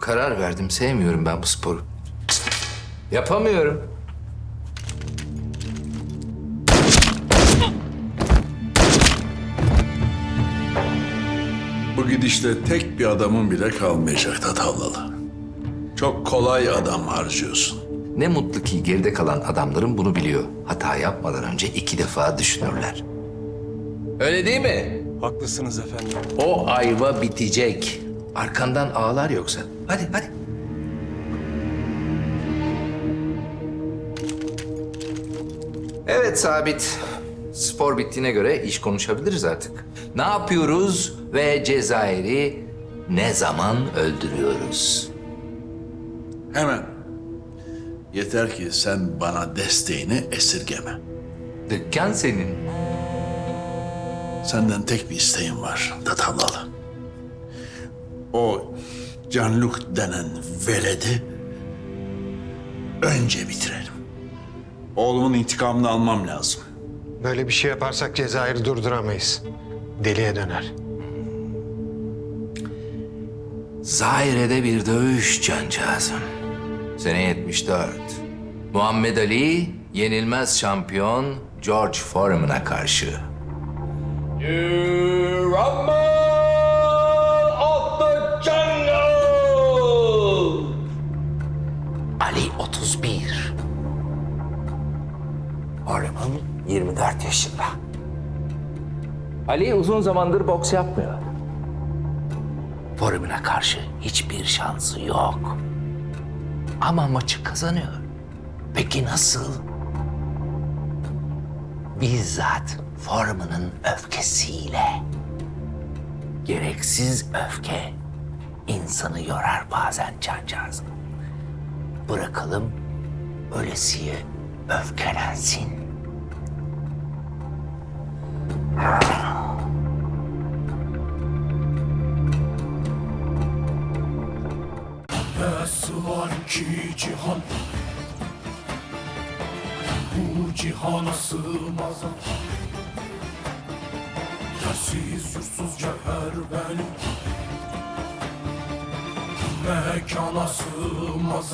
Karar verdim. Sevmiyorum ben bu sporu. Yapamıyorum. Bu gidişle tek bir adamın bile kalmayacak Tatavlalı. Çok kolay adam harcıyorsun. Ne mutlu ki geride kalan adamların bunu biliyor. Hata yapmadan önce iki defa düşünürler. Öyle değil mi? Haklısınız efendim. O ayva bitecek. Arkandan ağlar yoksa. Hadi hadi. Evet Sabit. Spor bittiğine göre iş konuşabiliriz artık. Ne yapıyoruz ve Cezayir'i ne zaman öldürüyoruz? Hemen. Yeter ki sen bana desteğini esirgeme. Dükkan senin. Senden tek bir isteğim var Tatavlalı. O Canluk denen veledi önce bitirelim. Oğlumun intikamını almam lazım. Böyle bir şey yaparsak Cezayir'i durduramayız. Deliye döner. Zahire'de bir dövüş cancağızım. Sene 74. Muhammed Ali yenilmez şampiyon George Foreman'a karşı. Ali 31. Foreman 24 yaşında. Ali uzun zamandır boks yapmıyor. Foreman'a karşı hiçbir şansı yok. Ama maçı kazanıyor. Peki nasıl? Bizzat Foreman'ın öfkesiyle. Gereksiz öfke insanı yorar bazen cancağızım. Bırakalım ölesiye öfkelensin. Nasıl var ki cihan? Bu cihana sığmaz. Yersiz yursuz cevher Mekana sığmaz